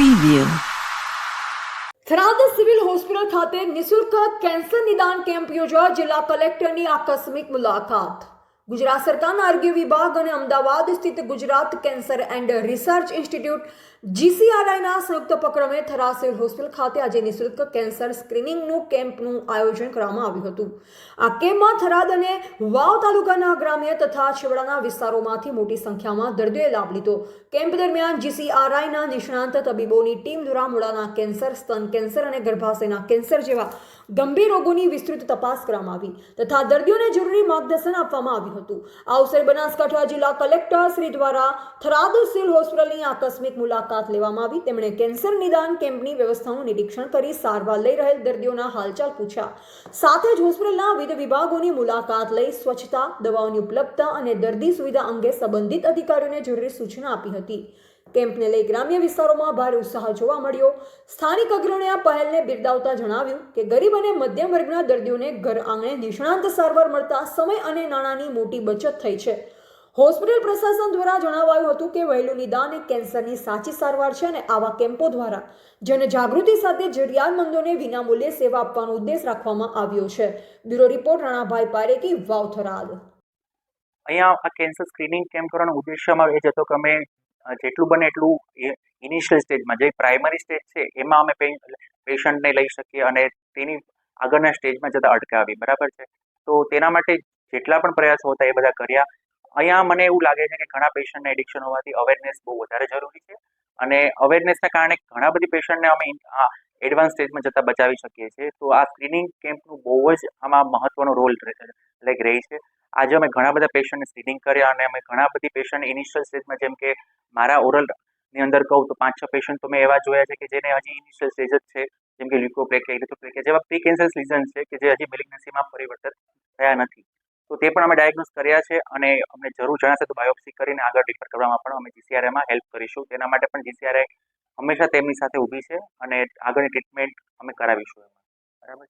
Preview. Tharad civil hospital ખાતે નિઃશુલ્ક cancer નિદાન કેમ્પ યોજવા જિલ્લા કલેક્ટરની આકસ્મિક મુલાકાત. ગુજરાત સરકારના આરોગ્ય વિભાગ અને અમદાવાદ સ્થિત Gujarat cancer and research institute જીસીઆરઆઈના સંયુક્ત ઉપક્રમે થરા સિવિલ હોસ્પિટલ ખાતે આજે નિઃશુલ્ક કેન્સર સ્ક્રીનિંગનું કેમ્પનું આયોજન કરવામાં આવ્યું હતું. આ કેમ્પમાં થરાદ અને વાવ તાલુકાના ગ્રામ્ય તથા છેવાડાના વિસ્તારોમાંથી મોટી સંખ્યામાં દર્દીઓએ લાભ લીધો. કેમ્પ દરમિયાન જીસીઆરઆઈના નિષ્ણાંત તબીબોની ટીમ દ્વારા મોડાના કેન્સર, સ્તન કેન્સર અને ગર્ભાશયના કેન્સર જેવા ગંભીર રોગોની વિસ્તૃત તપાસ કરવામાં આવી તથા દર્દીઓને જરૂરી માર્ગદર્શન આપવામાં આવ્યું હતું. આ અવસરે બનાસકાંઠા જિલ્લા કલેક્ટર શ્રી દ્વારા થરાદ સિવિલ હોસ્પિટલની આકસ્મિક મુલાકાત લેવામાં આવી. તેમણે કેન્સર નિદાન કેમ્પની વ્યવસ્થાનું નિરીક્ષણ કરી સારવાર લઈ રહેલ દર્દીઓના હાલચાલ પૂછ્યા. સાથે જ હોસ્પિટલના વિવિધ વિભાગોની મુલાકાત લઈ સ્વચ્છતા, દવાઓની ઉપલબ્ધતા અને દર્દી સુવિધા અંગે સંબંધિત અધિકારીઓને જરૂરી સૂચના આપી હતી. કેમ્પને લઈ ગ્રામ્ય વિસ્તારોમાં ભારે ઉત્સાહ જોવા મળ્યો. સ્થાનિક અગ્રણીએ આ પહેલને બિરદાવતા જણાવ્યું કે ગરીબ અને મધ્યમ વર્ગના દર્દીઓને ઘર આંગણે નિષ્ણાંત સારવાર મળતા સમય અને નાણાંની મોટી બચત થઈ છે. હોસ્પિટલ પ્રશાસન દ્વારા જણાવાયું હતું કે વહેલું નિદાન એ કેન્સરની સાચી સારવાર છે અને આવા કેમ્પો દ્વારા જનજાગૃતિ સાથે જરૂરિયાતમંદોને વિનામૂલ્યે સેવા આપવાનો ઉદ્દેશ રાખવામાં આવ્યો છે. બ્યુરો રિપોર્ટ, રાણાભાઈ પારેકી વાવથરાદ અહીંયા આ કેન્સર સ્ક્રીનિંગ કેમ્પ કરવાનો ઉદ્દેશ્યમાં એ જ હતો કે અમે જેટલું બને એટલું ઇનિશિયલ સ્ટેજમાં જે પ્રાઇમરી સ્ટેજ છે, એમાં અમે પેશન્ટને લઈ શકીએ અને તેની આગળના સ્ટેજમાં જતાં અટકાવી બરાબર છે? તો તેના માટે જેટલા પણ પ્રયાસો હતા એ બધા કર્યા. અહીંયા મને એવું લાગે છે કે ઘણા પેશન્ટને એડિક્શન હોવાથી અવેરનેસ બહુ વધારે જરૂરી છે અને અવેરનેસના કારણે ઘણા બધી પેશન્ટને અમે એડવાન્સ સ્ટેજમાં જતાં બચાવી શકીએ છીએ. તો આ સ્ક્રીનિંગ કેમ્પનું બહુ જ આમાં મહત્વનો રોલ લાઈક રહી છે. આજે અમે ઘણા બધા પેશન્ટને સ્ક્રીનિંગ કર્યા અને અમે ઘણા બધી પેશન્ટ ઇનિશિયલ સ્ટેજમાં જેમ કે મારા ઓરલની અંદર કહું તો પાંચ છ પેશન્ટ તો મેં એવા જોયા છે કે જેને હજી ઇનિશિયલ સ્ટેજ જ છે, જેમ કે લ્યુકોપ્લેકિયા ઇરિથ્રોપ્લેકિયા જેવા પ્રી કેન્સર લીઝન છે કે જે હજી મેલિગ્નસીમાં પરિવર્તન થયા નથી. તો તે પણ અમે ડાયગ્નોસ કર્યા છે અને અમને જરૂર જણાશે તો બાયોપ્સી કરીને આગળ રિફર કરવામાં પણ અમે જીસીઆરઆઈમાં હેલ્પ કરીશું. તેના માટે પણ જીસીઆરઆઈ હંમેશા તેમની સાથે ઊભી છે અને આગળની ટ્રીટમેન્ટ અમે કરાવીશું એમાં. બરાબર